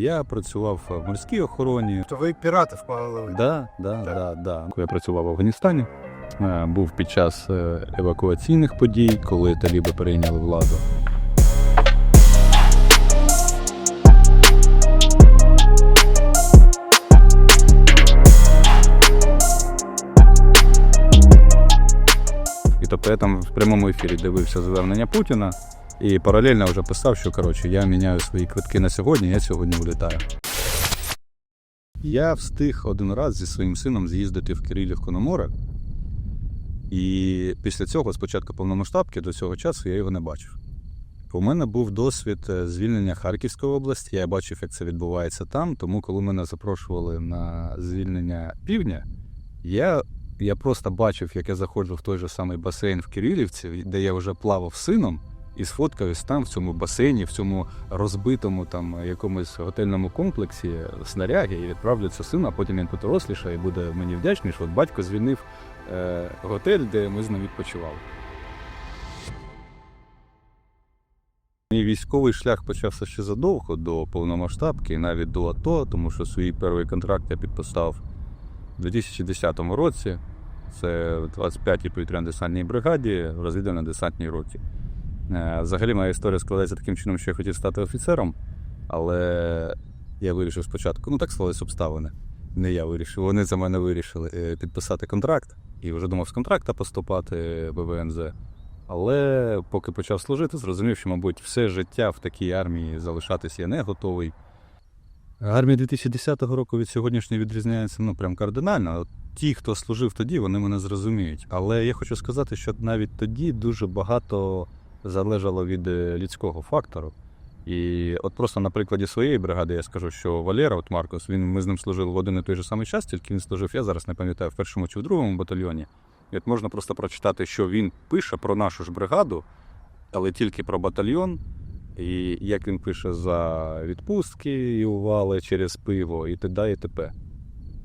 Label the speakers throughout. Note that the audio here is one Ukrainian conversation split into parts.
Speaker 1: Я працював в морській охороні.
Speaker 2: То ви піратів половили.
Speaker 1: Да, да,
Speaker 2: Так.
Speaker 1: да, да. Я працював в Афганістані. е, Був під час е, евакуаційних подій, коли таліби перейняли владу. І тобто я там в прямому ефірі дивився звернення Путіна і паралельно вже писав, що коротше я міняю свої квитки на сьогодні, я сьогодні влітаю. Я встиг один раз зі своїм сином з'їздити в Кирилівку на море. І після цього, спочатку повномасштабки, до цього часу я його не бачив. У мене був досвід е, звільнення Харківської області. Я бачив, як це відбувається там. Тому, коли мене запрошували на звільнення півдня, я, я просто бачив, як я заходжу в той же самий басейн в Кирилівці, де я вже плавав сином, і сфоткаюсь там, в цьому басейні, в цьому розбитому там якомусь готельному комплексі снаряги, і відправлю це сина, а потім він подоросліше і буде мені вдячний, що от батько звільнив е, готель, де ми з ним відпочивали. Мій військовий шлях почався ще задовго до повномасштабки, навіть до АТО, тому що свій перший контракт я підписав у 2010 році. Це в 25-й повітряно-десантній бригаді в розвідувально-десантній роті. Е, Взагалі, моя історія складається таким чином, що я хотів стати офіцером, але я вирішив спочатку, ну так склалися обставини. Не я вирішив, вони за мене вирішили е, підписати контракт і вже думав з контракта поступати в ВНЗ. Але поки почав служити, зрозумів, що, мабуть, все життя в такій армії залишатися я не готовий. Армія 2010 року від сьогоднішньої відрізняється ну прям кардинально. Ті, хто служив тоді, вони мене зрозуміють. Але я хочу сказати, що навіть тоді дуже багато залежало від е, людського фактору. І от просто на прикладі своєї бригади я скажу, що Валера, от Маркос, він ми з ним служили в один і той же самий час, тільки він служив, я зараз не пам'ятаю, в першому чи в другому батальйоні. І от можна просто прочитати, що він пише про нашу ж бригаду, але тільки про батальйон. І як він пише за відпустки і ували через пиво, і т.д. і т.п.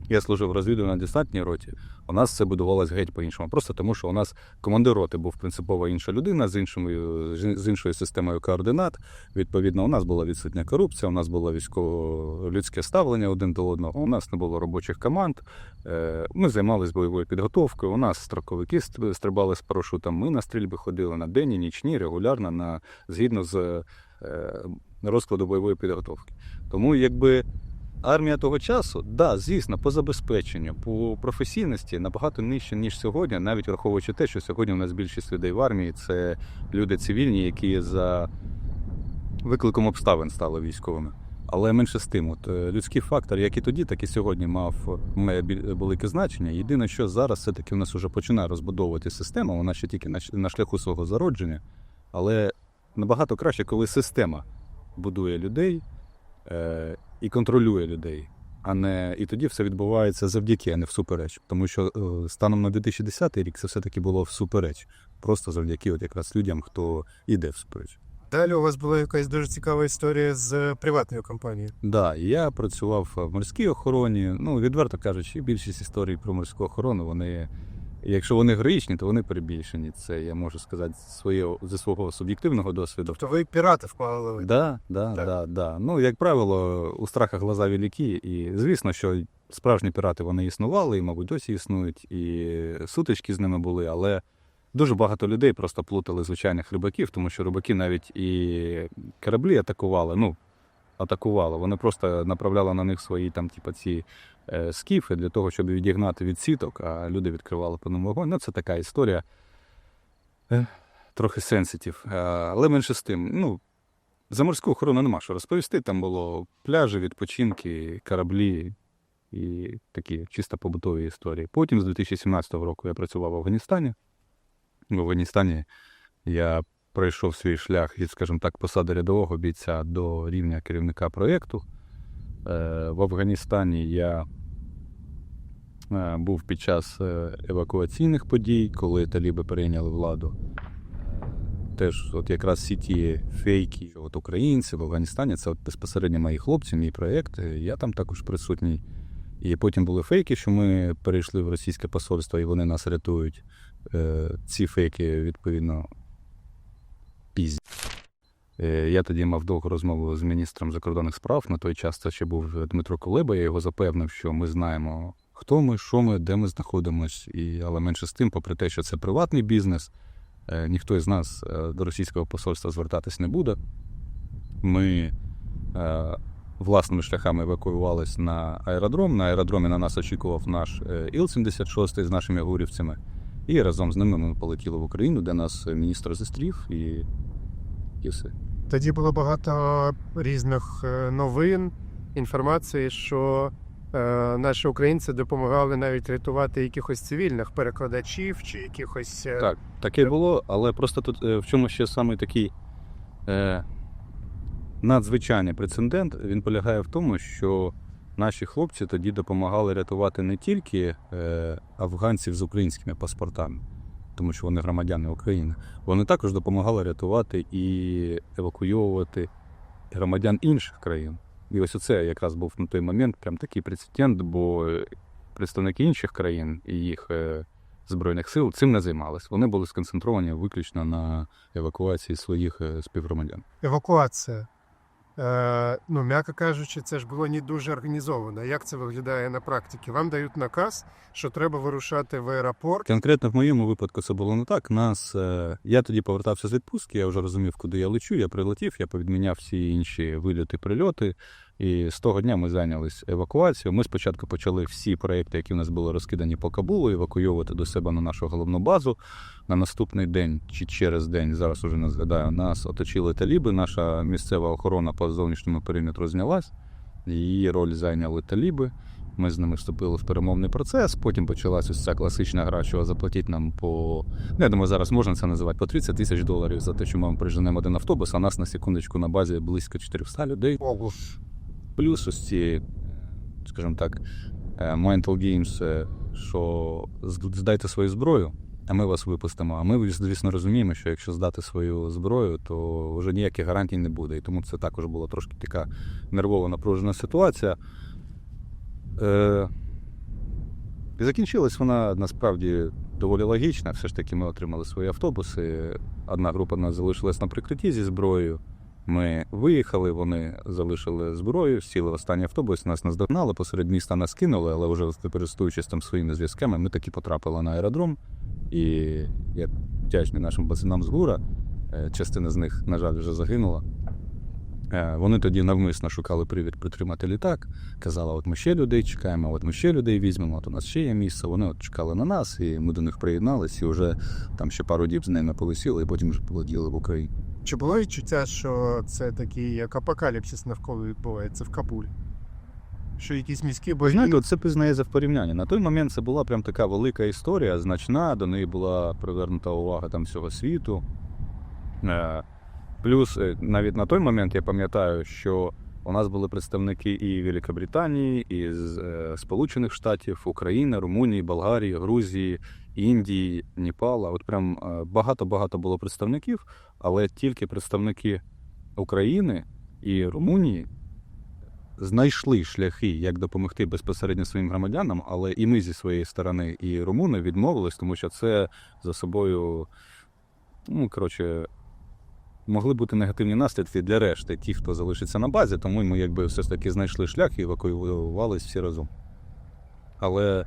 Speaker 1: Я служив в розвідувально-десантній роті. У нас це будувалось геть по-іншому. Просто тому, що у нас командир роти був принципово інша людина з іншою, з іншою системою координат. Відповідно, у нас була відсутня корупція, у нас було військово-людське ставлення один до одного. У нас не було робочих команд. Е, Ми займалися бойовою підготовкою. У нас строковики стрибали з парашутом. Ми на стрільби ходили на денні, нічні, регулярно, на згідно з е, розкладу бойової підготовки. Тому якби. Армія того часу, да, звісно, по забезпеченню, по професійності набагато нижче, ніж сьогодні, навіть враховуючи те, що сьогодні у нас більшість людей в армії це люди цивільні, які за викликом обставин стали військовими. Але менше з тим, от е, людський фактор, як і тоді, так і сьогодні мав має велике значення. Єдине, що зараз все-таки в нас вже починає розбудовувати система, вона ще тільки на, шляху свого зародження. Але набагато краще, коли система будує людей е, і контролює людей. А не і тоді все відбувається завдяки, а не всупереч. Тому що е, станом на 2010 рік це все-таки було всупереч. Просто завдяки от якраз людям, хто іде всупереч.
Speaker 2: Далі у вас була якась дуже цікава історія з приватною компанією.
Speaker 1: Да, я працював в морській охороні. Ну, відверто кажучи, більшість історій про морську охорону, вони, якщо вони героїчні, то вони перебільшені. Це я можу сказати своє, зі свого суб'єктивного досвіду.
Speaker 2: То ви піратів половили.
Speaker 1: Да, да,
Speaker 2: Так.
Speaker 1: да, да. Ну, як правило, у страха глаза великі, і звісно, що справжні пірати вони існували, і, мабуть, досі існують, і сутички з ними були, але дуже багато людей просто плутали звичайних рибаків, тому що рибаки навіть і кораблі атакували. Ну, атакували. Вони просто направляли на них свої там, типу, ці скіфи для того, щоб відігнати від сіток, а люди відкривали по ним вогонь. Ну, це така історія. е, Трохи сенситив. Е, Але менше з тим, ну, за морську охорону нема що розповісти. Там було пляжі, відпочинки, кораблі і такі чисто побутові історії. Потім з 2017 року я працював в Афганістані. В Афганістані я пройшов свій шлях від, скажімо так, посади рядового бійця до рівня керівника проєкту. Е, В Афганістані я е, був під час е, евакуаційних подій, коли таліби перейняли владу. Теж, от якраз всі ті фейки, от українці в Афганістані, це от безпосередньо мої хлопці, мій проєкт. е, Я там також присутній. І потім були фейки, що ми перейшли в російське посольство і вони нас рятують. Е, Ці фейки, відповідно, пізні. Е, Я тоді мав довгу розмову з міністром закордонних справ. На той час це ще був Дмитро Кулеба. Я його запевнив, що ми знаємо, хто ми, що ми, де ми знаходимось. І, але менше з тим, попри те, що це приватний бізнес, е, ніхто із нас е, до російського посольства звертатись не буде. Ми е, власними шляхами евакуювались на аеродром. На аеродромі на нас очікував наш е, Іл-76 з нашими гурівцями. І разом з ними ми полетіли в Україну, де нас міністр зустрів і, і все.
Speaker 2: Тоді було багато різних новин, інформації, що наші українці допомагали навіть рятувати якихось цивільних перекладачів чи якихось. е,
Speaker 1: Так, таке було, але просто тут е, в чому ще саме такий е, надзвичайний прецедент, він полягає в тому, що наші хлопці тоді допомагали рятувати не тільки е, афганців з українськими паспортами, тому що вони громадяни України, вони також допомагали рятувати і евакуйовувати громадян інших країн. І ось оце якраз був на той момент прям такий прецедент, бо представники інших країн і їх е, Збройних сил цим не займались. Вони були сконцентровані виключно на евакуації своїх е, співгромадян.
Speaker 2: Евакуація. Е, ну, м'яко кажучи, це ж було не дуже організовано. Як це виглядає на практиці? Вам дають наказ, що треба вирушати в аеропорт.
Speaker 1: Конкретно в моєму випадку це було не так. Нас е, я тоді повертався з відпустки, я вже розумів, куди я лечу. Я прилетів, я повідміняв всі інші вильоти, прильоти. І з того дня ми зайнялись евакуацією. Ми спочатку почали всі проекти, які в нас були розкидані по Кабулу, евакуйовувати до себе на нашу головну базу. На наступний день чи через день, зараз уже не згадаю, нас оточили таліби. Наша місцева охорона по зовнішньому периметру знялась. Її роль зайняли таліби. Ми з ними вступили в перемовний процес. Потім почалась ось ця класична гра, що заплатіть нам по. Ну, я думаю, зараз можна це називати по 30 тисяч доларів за те, що ми приженемо один автобус, а нас на секундочку на базі близько 400 людей. Плюс ось ці, скажімо так, е, mental games, е, що здайте свою зброю, а ми вас випустимо. А ми, звісно, розуміємо, що якщо здати свою зброю, то вже ніяких гарантій не буде. І тому це також була трошки така нервово напружена ситуація. Е, і закінчилась вона насправді доволі логічна. Все ж таки ми отримали свої автобуси. Одна група нас залишилась на прикритті зі зброєю. Ми виїхали, вони залишили зброю, сіли в останній автобус, нас наздогнали, посеред міста нас кинули, але вже користуючись там своїми зв'язками, ми таки потрапили на аеродром. І я вдячний нашим пацанам з ГУРа. е, Частина з них, на жаль, вже загинула. Е, Вони тоді навмисно шукали привід притримати літак. Казали, от ми ще людей чекаємо, от ми ще людей візьмемо, от у нас ще є місце. Вони от чекали на нас, і ми до них приєднались, і вже там ще пару діб з ними полетіли, і потім вже полетіли в Україну.
Speaker 2: Чи було відчуття, що це такий як апокаліпсис навколо відбувається в Кабулі? Що якісь міські бої?
Speaker 1: знаєте, це пізнається в порівнянні. На той момент це була прям така велика історія, значна, до неї була привернута увага там всього світу. Е, Плюс е, навіть на той момент я пам'ятаю, що у нас були представники і Великобританії, і з е, Сполучених Штатів, України, Румунії, Болгарії, Грузії, Індії, Непала. От прям е, багато-багато було представників, але тільки представники України і Румунії знайшли шляхи, як допомогти безпосередньо своїм громадянам, але і ми зі своєї сторони, і румуни відмовились, тому що це за собою, ну коротше, могли бути негативні наслідки для решти, ті, хто залишиться на базі, тому ми якби все ж таки знайшли шлях і евакуювалися всі разом. Але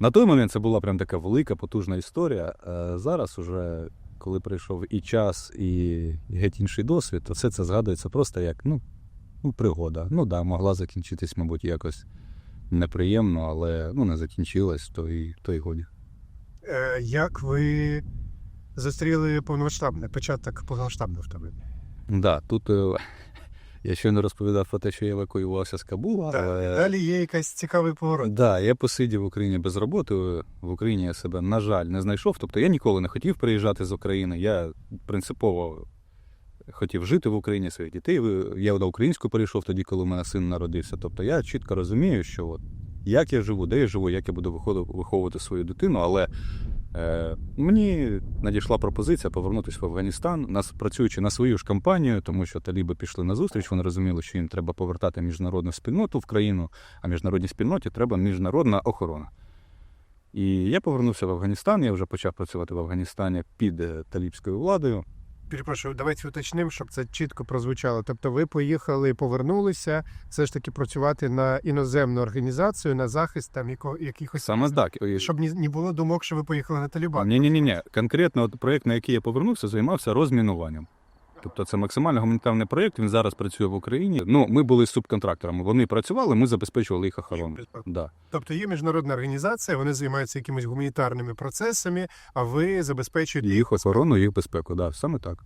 Speaker 1: на той момент це була прям така велика, потужна історія. А зараз, уже, коли прийшов і час, і геть інший досвід, то все це згадується просто як ну, ну, пригода. Ну да, могла закінчитись, мабуть, якось неприємно, але ну, не закінчилась, то і, то і годі.
Speaker 2: Е, Як ви зустріли повномасштабне, початок повномасштабного вторгнення?
Speaker 1: Да, тут е, я щойно розповідав про те, що я евакуювався з Кабула.
Speaker 2: Так,
Speaker 1: але...
Speaker 2: Далі є якийсь цікавий поворот.
Speaker 1: Да, я посидів в Україні без роботи. В Україні я себе, на жаль, не знайшов. Тобто я ніколи не хотів приїжджати з України. Я принципово хотів жити в Україні своїх дітей. Я до українську перейшов тоді, коли у мене син народився. Тобто я чітко розумію, що от, як я живу, де я живу, як я буду виховувати свою дитину, але. Е, мені надійшла пропозиція повернутися в Афганістан, нас працюючи на свою ж компанію, тому що таліби пішли на зустріч. Вони розуміли, що їм треба повертати міжнародну спільноту в країну, а міжнародній спільноті треба міжнародна охорона. І я повернувся в Афганістан. Я вже почав працювати в Афганістані під е, талібською владою.
Speaker 2: Перепрошую, давайте уточнимо, щоб це чітко прозвучало. Тобто, ви поїхали, повернулися, все ж таки працювати на іноземну організацію на захист там яко, якихось
Speaker 1: Саме так.
Speaker 2: Щоб ні, не було думок, що ви поїхали на Талібан.
Speaker 1: Ні, ні, ні, ні. Конкретно от проект, на який я повернувся, займався розмінуванням. Тобто це максимально гуманітарний проєкт. Він зараз працює в Україні. Ну, ми були субконтракторами. Вони працювали, ми забезпечували їх охорону. Да.
Speaker 2: Тобто є міжнародна організація, вони займаються якимись гуманітарними процесами, а ви забезпечуєте
Speaker 1: Їх охорону, їх безпеку, да, саме так.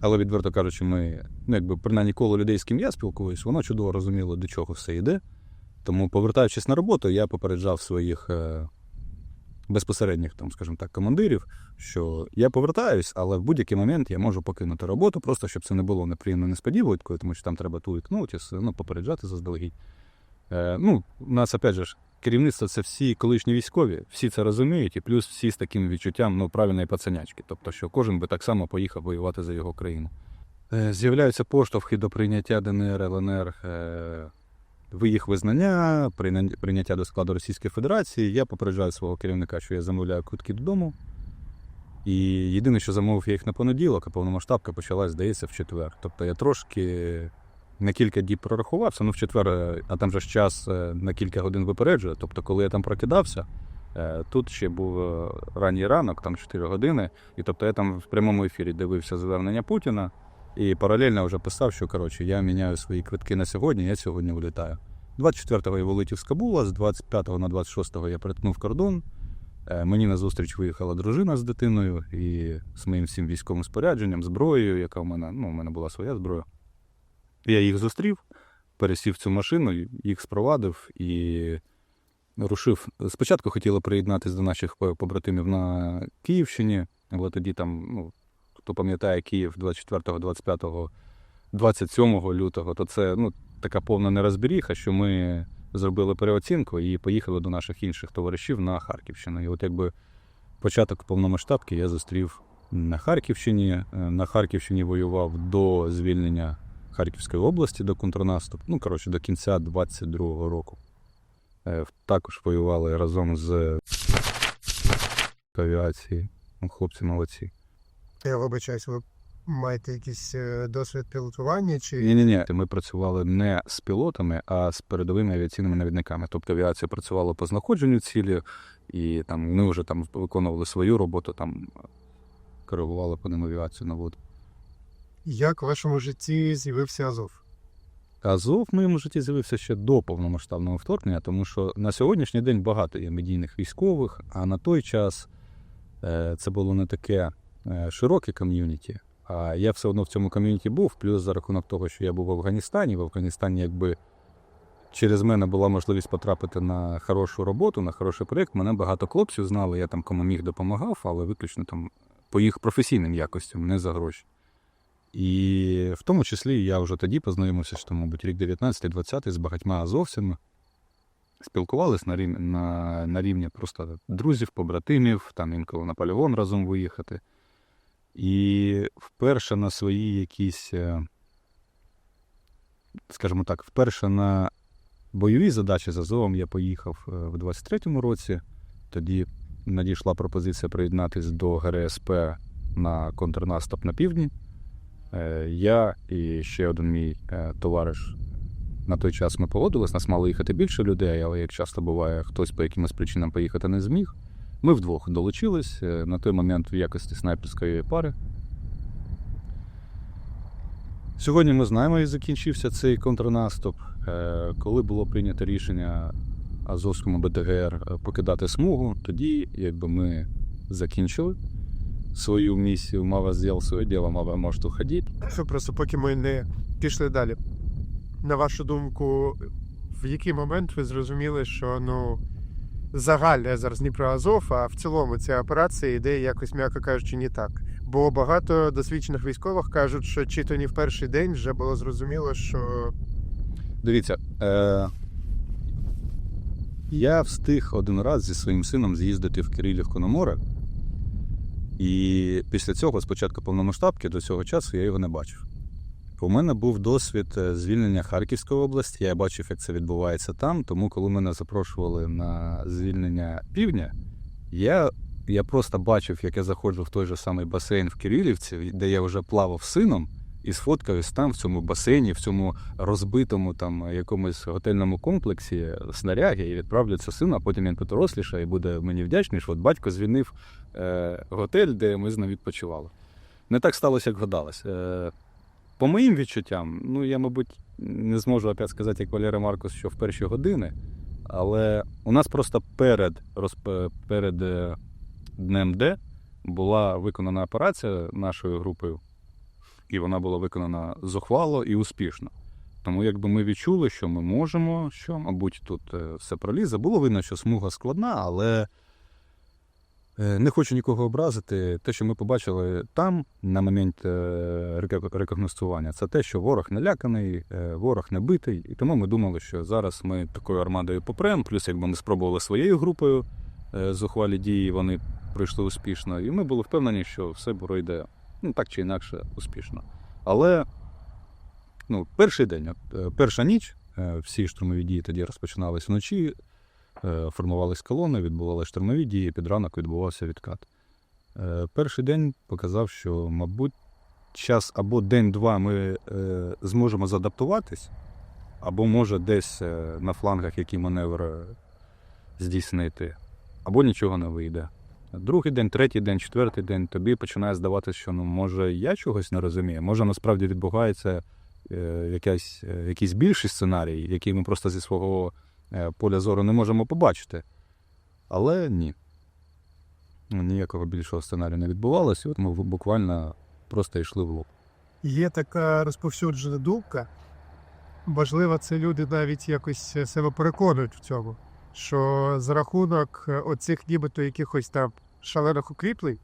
Speaker 1: Але відверто кажучи, ми, ну якби принаймні коло людей, з ким я спілкуюсь, воно чудово розуміло, до чого все йде. Тому, повертаючись на роботу, я попереджав своїх е, безпосередніх, там, скажімо так, командирів, що я повертаюсь, але в будь-який момент я можу покинути роботу, просто щоб це не було неприємно несподіванкою, тому що там треба ту ікнути, ну, попереджати заздалегідь. Е, ну, у нас, опять же, керівництво це всі колишні військові, всі це розуміють, і плюс всі з таким відчуттям ну, правильної пацанячки. Тобто, що кожен би так само поїхав воювати за його країну. Е, З'являються поштовхи до прийняття ДНР, ЛНР, е, в їх визнання, прийня- прийняття до складу Російської Федерації. Я попереджаю свого керівника, що я замовляю квитки додому. І єдине, що замовив я їх на понеділок, а повномасштабка почалась, здається, в четвер. Тобто я трошки на кілька діб прорахувався, ну в четвер, е, а там же ж час е, на кілька годин випереджує. Тобто, коли я там прокидався, е, тут ще був ранній ранок, там 4 години. І тобто я там в прямому ефірі дивився звернення Путіна і паралельно вже писав, що коротше, я міняю свої квитки на сьогодні, я сьогодні вилітаю. 24-го я вилетів з Кабула, з 25-го на 26-го я перетнув кордон. Е, Мені на зустріч виїхала дружина з дитиною і з моїм всім військовим спорядженням, зброєю, яка в мене, ну, у мене була своя зброя. Я їх зустрів, пересів в цю машину, їх спровадив і рушив. Спочатку хотіли приєднатися до наших побратимів на Київщині, але тоді там, ну, хто пам'ятає Київ 24, 25, 27 лютого, то це ну, така повна нерозберіха, що ми зробили переоцінку і поїхали до наших інших товаришів на Харківщину. І от якби початок повномасштабки я зустрів на Харківщині. Е, На Харківщині воював до звільнення Харківської області до контрнаступу. Ну, коротше, до кінця 22-го року. Е, Також воювали разом з авіації. Хлопці молодці.
Speaker 2: Я вибачаюсь, ви маєте якийсь е, досвід пілотування чи
Speaker 1: Ні, ні, ні. Ми працювали не з пілотами, а з передовими авіаційними навідниками. Тобто авіація працювала по знаходженню цілі, і там ми вже там виконували свою роботу, там коригували по ним авіацію на воду.
Speaker 2: як в вашому житті з'явився Азов?
Speaker 1: Азов в моєму житті з'явився ще до повномасштабного вторгнення, тому що на сьогоднішній день багато є медійних військових, а на той час е, це було не таке широке ком'юніті. А я все одно в цьому ком'юніті був, плюс за рахунок того, що я був в Афганістані. В Афганістані, якби через мене була можливість потрапити на хорошу роботу, на хороший проєкт. Мене багато хлопців знали, я там кому міг допомагав, але виключно там по їх професійним якостям, не за гроші. І в тому числі я вже тоді познайомився, що, мабуть, рік 19-20 з багатьма азовцями. Спілкувались на рівні, на, на рівні просто друзів, побратимів, там інколи на полігон разом виїхати. І вперше на свої якісь, е, скажімо так, вперше на бойові задачі з Азовом я поїхав е, в 23-му році. Тоді надійшла пропозиція приєднатись до ГРСП на контрнаступ на півдні. Е, Я і ще один мій товариш на той час ми погодились, нас мало їхати більше людей, але як часто буває, хтось по якимось причинам поїхати не зміг. Ми вдвох долучились е, на той момент в якості снайперської пари. Сьогодні ми знаємо, як закінчився цей контрнаступ. Е, Коли було прийнято рішення Азовському БТГР е, покидати смугу, тоді якби ми закінчили свою місію, мава зробив своє діло, мава може уходити.
Speaker 2: Просто поки ми не пішли далі. На вашу думку, в який момент ви зрозуміли, що ну загальне зараз не про Азов, а в цілому ця операція йде якось, м'яко кажучи, не так. Бо багато досвідчених військових кажуть, що чи то не в перший день вже було зрозуміло, що
Speaker 1: Дивіться, е, я встиг один раз зі своїм сином з'їздити в Кирилівку на море. І після цього, спочатку повномасштабки, до цього часу я його не бачив. У мене був досвід е, звільнення Харківської області. Я бачив, як це відбувається там. Тому, коли мене запрошували на звільнення півдня, я я просто бачив, як я заходжу в той же самий басейн в Кирилівці, де я вже плавав сином, і сфоткаюсь там, в цьому басейні, в цьому розбитому там якомусь готельному комплексі снаряги, і відправлю це сину, а потім він подоросліше і буде мені вдячний, що от батько звільнив е, готель, де ми з ним відпочивали. Не так сталося, як гадалось. Е, по моїм відчуттям, ну я, мабуть, не зможу опять сказати, як Валера Маркус, що в перші години, але у нас просто перед, розп... перед е, днем Д була виконана операція нашою групою, і вона була виконана зухвало і успішно. Тому якби ми відчули, що ми можемо, що, мабуть, тут е, все пролізе. Було видно, що смуга складна, але не хочу нікого образити. Те, що ми побачили там на момент е, рекогностування, це те, що ворог наляканий, е, ворог не битий. І тому ми думали, що зараз ми такою армадою попрем. Плюс, якби ми спробували своєю групою е, зухвалі дії, вони пройшли успішно. І ми були впевнені, що все пройде ну, так чи інакше успішно. Але ну, перший день, е, перша ніч, е, всі штурмові дії тоді розпочинались вночі, е, формувались колони, відбувалися штурмові дії, під ранок відбувався відкат. Е, Перший день показав, що, мабуть, час або день-два ми е, зможемо задаптуватись, або може десь е, на флангах який маневр е, здійснити, або нічого не вийде. Другий день, третій день, четвертий день тобі починає здаватися, що ну може я чогось не розумію, може насправді відбувається е, якась, е, якийсь більший сценарій, який ми просто зі свого е, поля зору не можемо побачити. Але ні. Ніякого більшого сценарію не відбувалося, от ми буквально просто йшли в лоб.
Speaker 2: Є така розповсюджена думка. Можливо, це люди навіть якось себе переконують в цьому, що за рахунок е, оцих нібито якихось там шалених укріплень,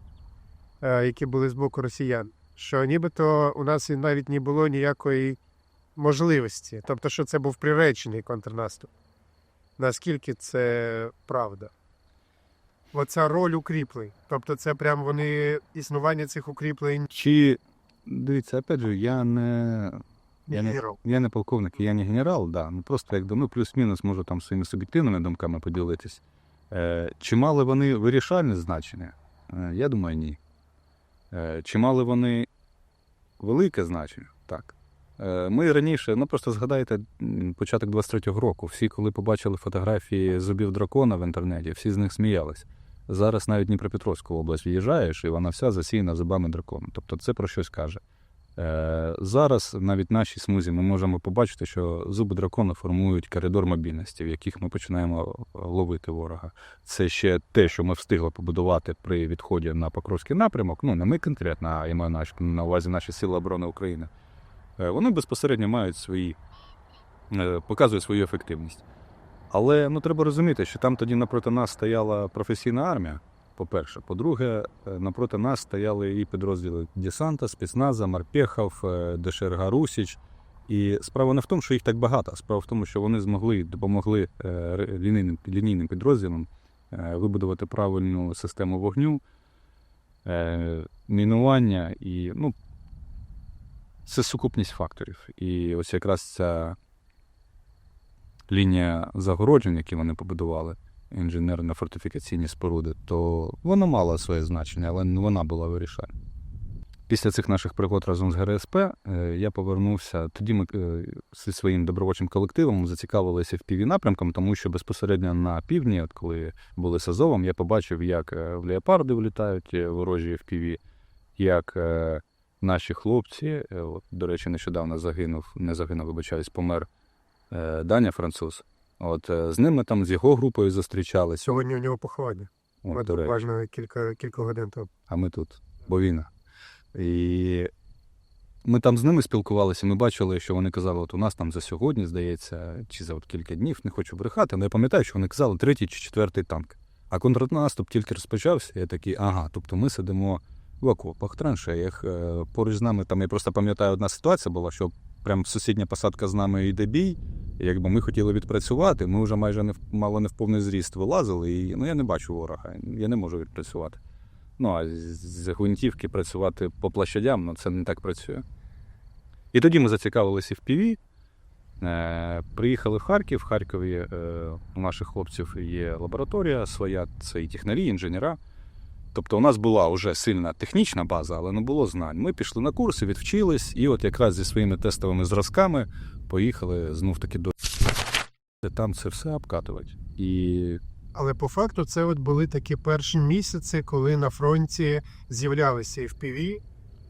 Speaker 2: е, які були з боку росіян, що нібито у нас навіть не було ніякої можливості. Тобто, що це був приречений контрнаступ. Наскільки це правда? Оця роль укріплень. Тобто, це прям вони існування цих укріплень
Speaker 1: Чи дивіться, опять же, я не. Я не, я не полковник, я не генерал, да. Ну просто якби ну, плюс-мінус можу там своїми суб'єктивними думками поділитись. Е, чи мали вони вирішальне значення? Е, я думаю, ні. Е, чи мали вони велике значення? Так. Е, ми раніше, ну просто згадайте початок 23-го року. Всі, коли побачили фотографії зубів дракона в інтернеті, всі з них сміялись. Зараз навіть Дніпропетровську область в'їжджаєш, і вона вся засіяна зубами дракона. Тобто це про щось каже. Е, Зараз навіть в нашій смузі ми можемо побачити, що зуби дракона формують коридор мобільності, в яких ми починаємо ловити ворога. Це ще те, що ми встигли побудувати при відході на Покровський напрямок. Ну не ми конкретно, а я маю на увазі наші сили оборони України. Е, Вони безпосередньо мають свої, е, показують свою ефективність. Але ну треба розуміти, що там тоді напроти нас стояла професійна армія. По-перше, по-друге, е, напроти нас стояли і підрозділи десанта, спецназа, Марпехов, ДШРГ Русіч. І справа не в тому, що їх так багато, справа в тому, що вони змогли допомогли лінійним, лінійним підрозділам вибудувати правильну систему вогню, мінування і ну, це сукупність факторів. І ось якраз ця лінія загороджень, які вони побудували, інженерно-фортифікаційні споруди, то вона мала своє значення, але не вона була вирішальна. Після цих наших пригод разом з ГРСП е, я повернувся. Тоді ми е, зі своїм добровольчим колективом зацікавилися в піві напрямком, тому що безпосередньо на півдні, от коли були з Азовом, я побачив, як е, в леопарди влітають ворожі в піві, як наші хлопці, е, от, до речі, нещодавно загинув, не загинув, вибачаюсь, помер е, Даня француз. От е, з ними там з його групою зустрічались.
Speaker 2: Сьогодні у нього поховання.
Speaker 1: От,
Speaker 2: кілька, кілька годин тому.
Speaker 1: а ми тут, бо війна. І ми там з ними спілкувалися, ми бачили, що вони казали, от у нас там за сьогодні, здається, чи за от кілька днів, не хочу брехати, але я пам'ятаю, що вони казали третій чи четвертий танк. А контрнаступ тільки розпочався, я такий, ага, тобто ми сидимо в окопах, траншеях. е, Поруч з нами, там я просто пам'ятаю, одна ситуація була, що прям сусідня посадка з нами йде бій. І якби ми хотіли відпрацювати, ми вже майже не мало не в повний зріст вилазили, і ну я не бачу ворога, я не можу відпрацювати. Ну, а з- гвинтівки працювати по площадям, ну це не так працює. І тоді ми зацікавилися в ПІВі. Е, приїхали в Харків. В Харкові е, у наших хлопців є лабораторія своя, свої технарі, інженера. Тобто у нас була вже сильна технічна база, але не було знань. Ми пішли на курси, відвчились, і от якраз зі своїми тестовими зразками поїхали знов таки до там це все обкатувати. І
Speaker 2: Але по факту це от були такі перші місяці, коли на фронті з'являлися FPV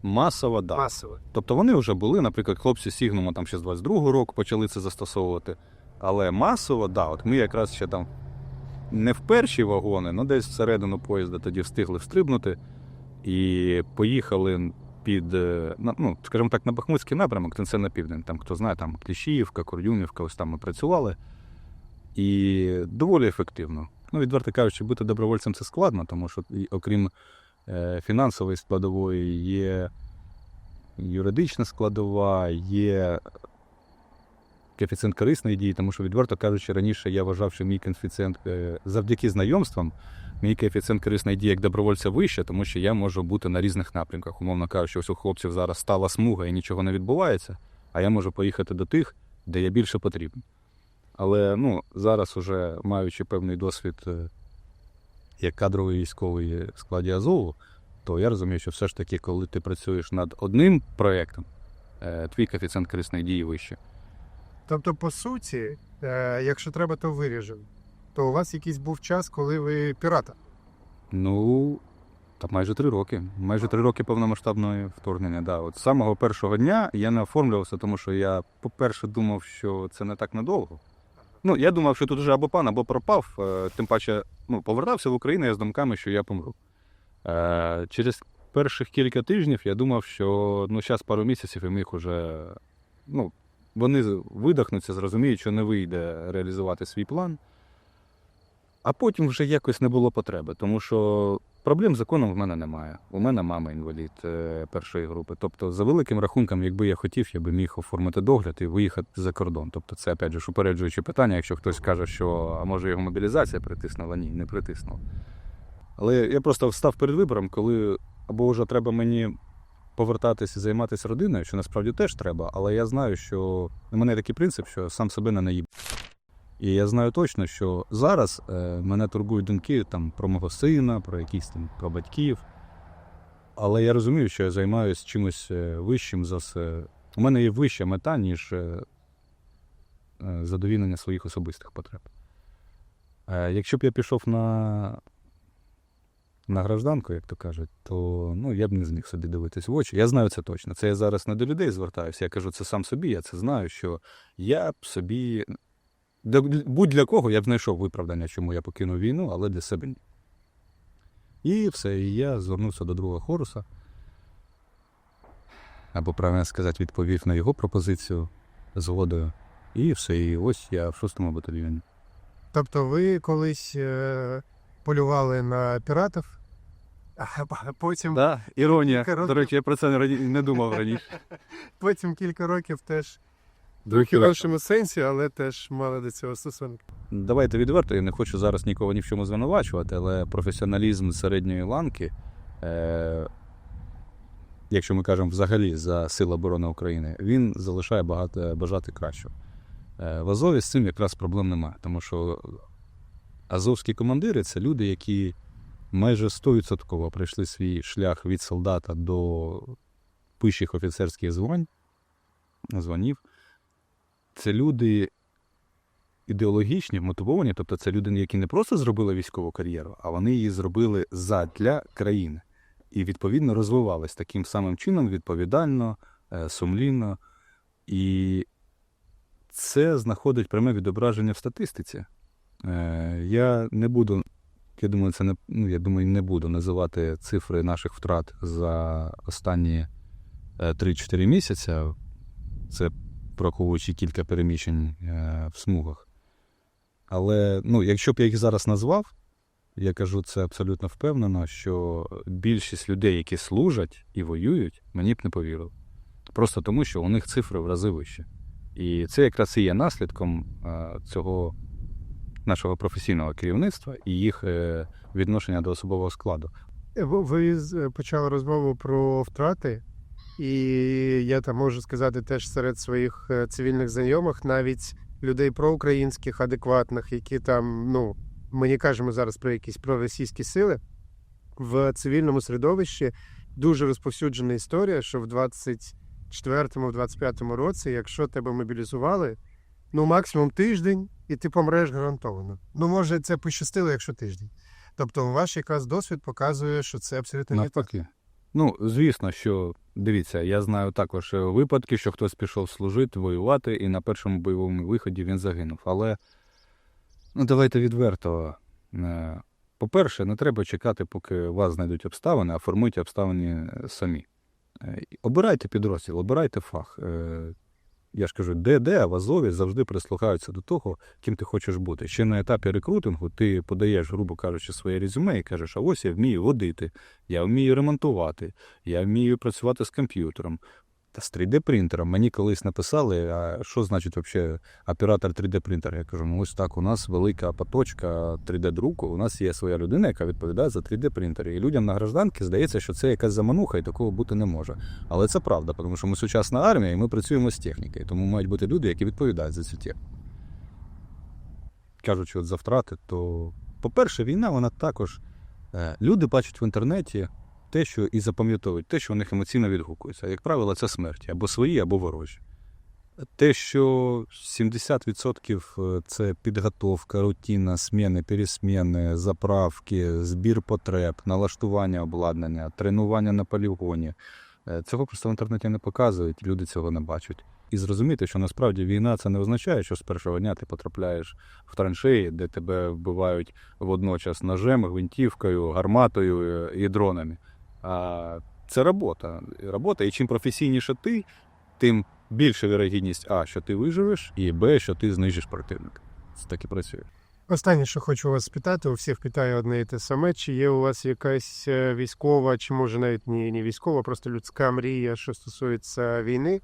Speaker 1: масово, да.
Speaker 2: масово.
Speaker 1: Тобто вони вже були, наприклад, хлопці Сігнума там ще з 22-го року почали це застосовувати. Але масово, да, от ми якраз ще там не в перші вагони, ну десь всередину поїзда тоді встигли встрибнути і поїхали під, е, ну, скажімо так, на Бахмутський напрямок, це на південь. Там хто знає, там Кліщіївка, Кордюмівка, ось там ми працювали. І доволі ефективно. Ну, відверто кажучи, бути добровольцем це складно, тому що окрім е, фінансової складової є юридична складова, є коефіцієнт корисної дії, тому що, відверто кажучи, раніше я вважав, що мій коефіцієнт е, завдяки знайомствам, мій коефіцієнт корисної дії як добровольця вище, тому що я можу бути на різних напрямках. Умовно кажучи, ось у хлопців зараз стала смуга і нічого не відбувається, а я можу поїхати до тих, де я більше потрібен. Але ну, зараз, уже маючи певний досвід е, як кадровий військовий в складі Азову, то я розумію, що все ж таки, коли ти працюєш над одним проєктом, е, твій коефіцієнт корисної дії вище.
Speaker 2: Тобто, по суті, е, якщо треба, то виріжемо. То у вас якийсь був час, коли ви пірата.
Speaker 1: Ну, та майже три роки. Майже три роки повномасштабної вторгнення. Да. От з самого першого дня я не оформлювався, тому що я, по-перше, думав, що це не так надовго. Ну, я думав, що тут вже або пан, або пропав. Е, Тим паче, ну, повертався в Україну я з думками, що я помру. Е, Через перших кілька тижнів я думав, що ну, зараз пару місяців і міг уже. Ну, вони видихнуться, зрозуміють, що не вийде реалізувати свій план. А потім вже якось не було потреби, тому що проблем з законом в мене немає. У мене мама інвалід е, першої групи. Тобто, за великим рахунком, якби я хотів, я би міг оформити догляд і виїхати за кордон. Тобто, це опять же ж упереджуючи питання, якщо хтось каже, що а може його мобілізація притиснула, ні, не притиснула. Але я просто встав перед вибором, коли або вже треба мені повертатися і займатися родиною, що насправді теж треба, але я знаю, що у мене такий принцип, що сам себе не наїб. І я знаю точно, що зараз е, мене турбують думки там, про мого сина, про якісь там про батьків. Але я розумію, що я займаюся чимось е, вищим за все. У мене є вища мета, ніж е, задовільнення своїх особистих потреб. Якщо б я пішов на, на гражданку, як то кажуть, то ну, я б не зміг собі дивитись в очі. Я знаю це точно. Це я зараз не до людей звертаюся. Я кажу це сам собі, я це знаю, що я б собі будь-для кого я б знайшов виправдання, чому я покинув війну, але для себе ні. І все, і я звернувся до друга Хоруса. Або, правильно сказати, відповів на його пропозицію згодою. І все, і ось я в шостому батальйоні.
Speaker 2: Тобто, ви колись е, полювали на піратів, а потім,
Speaker 1: Да, іронія.
Speaker 2: Років.
Speaker 1: До речі, я про це не, думав раніше.
Speaker 2: потім кілька років теж в іншому сенсі, але теж мали до цього стосунок.
Speaker 1: Давайте відверто, я не хочу зараз нікого ні в чому звинувачувати, але професіоналізм середньої ланки, е, якщо ми кажемо взагалі за Сил оборони України, він залишає багато бажати кращого. Е, в Азові з цим якраз проблем немає, тому що азовські командири це люди, які майже 100% пройшли свій шлях від солдата до вищих офіцерських звань, званів. Це люди, ідеологічні, мотивовані, тобто це люди, які не просто зробили військову кар'єру, а вони її зробили задля країни. І відповідно розвивались таким самим чином, відповідально, е, сумлінно. І це знаходить пряме відображення в статистиці. Е, Я не буду, я думаю, це не, ну, я думаю, не буду називати цифри наших втрат за останні е, 3-4 місяця. Це враховуючи кілька переміщень е, в смугах. Але ну, якщо б я їх зараз назвав, я кажу це абсолютно впевнено, що більшість людей, які служать і воюють, мені б не повірили. Просто тому, що у них цифри в рази вищі. І це якраз і є наслідком е, цього нашого професійного керівництва і їх е, відношення до особового складу.
Speaker 2: Е, Ви ви почали розмову про втрати, і я там можу сказати теж серед своїх е, цивільних знайомих, навіть людей проукраїнських, адекватних, які там, ну, ми не кажемо зараз про якісь проросійські сили. в цивільному середовищі дуже розповсюджена історія, що в 24-25 році, якщо тебе мобілізували, ну максимум тиждень, і ти помреш гарантовано. Ну, може, це пощастило, якщо тиждень. Тобто, ваш якраз досвід показує, що це абсолютно не так.
Speaker 1: Ну, звісно, що дивіться, я знаю також е, випадки, що хтось пішов служити, воювати, і на першому бойовому виході він загинув. Але ну, давайте відверто. Е, По-перше, не треба чекати, поки вас знайдуть обставини, а формуйте обставини самі. Е, Обирайте підрозділ, обирайте фах. Я ж кажу, де де, а в Азові завжди прислухаються до того, ким ти хочеш бути. Ще на етапі рекрутингу ти подаєш, грубо кажучи, своє резюме і кажеш, а ось я вмію водити, я вмію ремонтувати, я вмію працювати з комп'ютером. Та з 3D-принтером. Мені колись написали, а що значить взагалі оператор 3D-принтера? Я кажу, ну ось так, у нас велика поточка 3D-друку, у нас є своя людина, яка відповідає за 3D-принтери. І людям на гражданки здається, що це якась замануха і такого бути не може. Але це правда, тому що ми сучасна армія і ми працюємо з технікою, тому мають бути люди, які відповідають за цю техніку. Кажучи от за втрати, то, по-перше, війна, вона також. е, Люди бачать в інтернеті те, що і запам'ятовують, те, що у них емоційно відгукується. Як правило, це смерті або свої, або ворожі. Те, що 70% це підготовка, рутина, сміни, пересміни, заправки, збір потреб, налаштування обладнання, тренування на полігоні. Е, Цього просто в інтернеті не показують, люди цього не бачать. І зрозуміти, що насправді війна це не означає, що з першого дня ти потрапляєш в траншеї, де тебе вбивають водночас ножем, гвинтівкою, гарматою е, і дронами. А це робота. Робота. І чим професійніше ти, тим більша вірогідність А, що ти виживеш, і Б, що ти знижиш противника. Це так і працює.
Speaker 2: Останнє, що хочу вас спитати, у всіх питає одне і те саме. Чи є у вас якась е, військова, чи може навіть не, не військова, просто людська мрія, що стосується війни?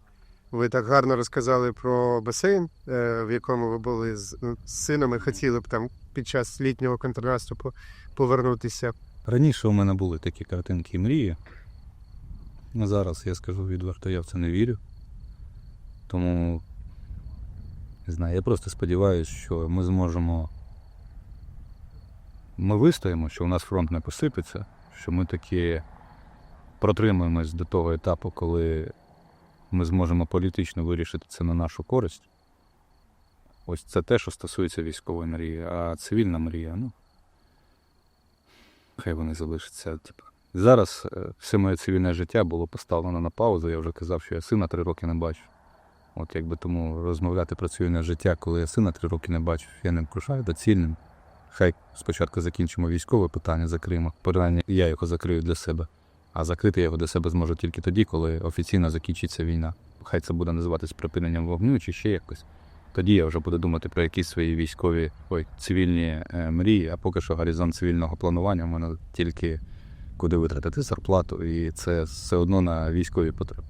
Speaker 2: Ви так гарно розказали про басейн, е, в якому ви були з, з сином і хотіли б там під час літнього контрнаступу повернутися.
Speaker 1: Раніше у мене були такі картинки і мрії. Зараз я скажу відверто, я в це не вірю. Тому не знаю, я просто сподіваюся, що ми зможемо. Ми вистоїмо, що у нас фронт не посипеться, що ми таки протримаємось до того етапу, коли ми зможемо політично вирішити це на нашу користь. Ось це те, що стосується військової мрії, а цивільна мрія, ну. Хай вони залишаться. Типу. Зараз е, все моє цивільне життя було поставлено на паузу. Я вже казав, що я сина три роки не бачу. От якби тому розмовляти про цивільне життя, коли я сина три роки не бачу, я не вкрушаю доцільним. Хай спочатку закінчимо військове питання, закриємо. Принаймні я його закрию для себе. А закрити я його для себе зможу тільки тоді, коли офіційно закінчиться війна. Хай це буде називатись припиненням вогню чи ще якось. Тоді я вже буду думати про якісь свої військові, ой, цивільні е, мрії, а поки що горизонт цивільного планування в мене тільки куди витратити зарплату, і це все одно на військові потреби.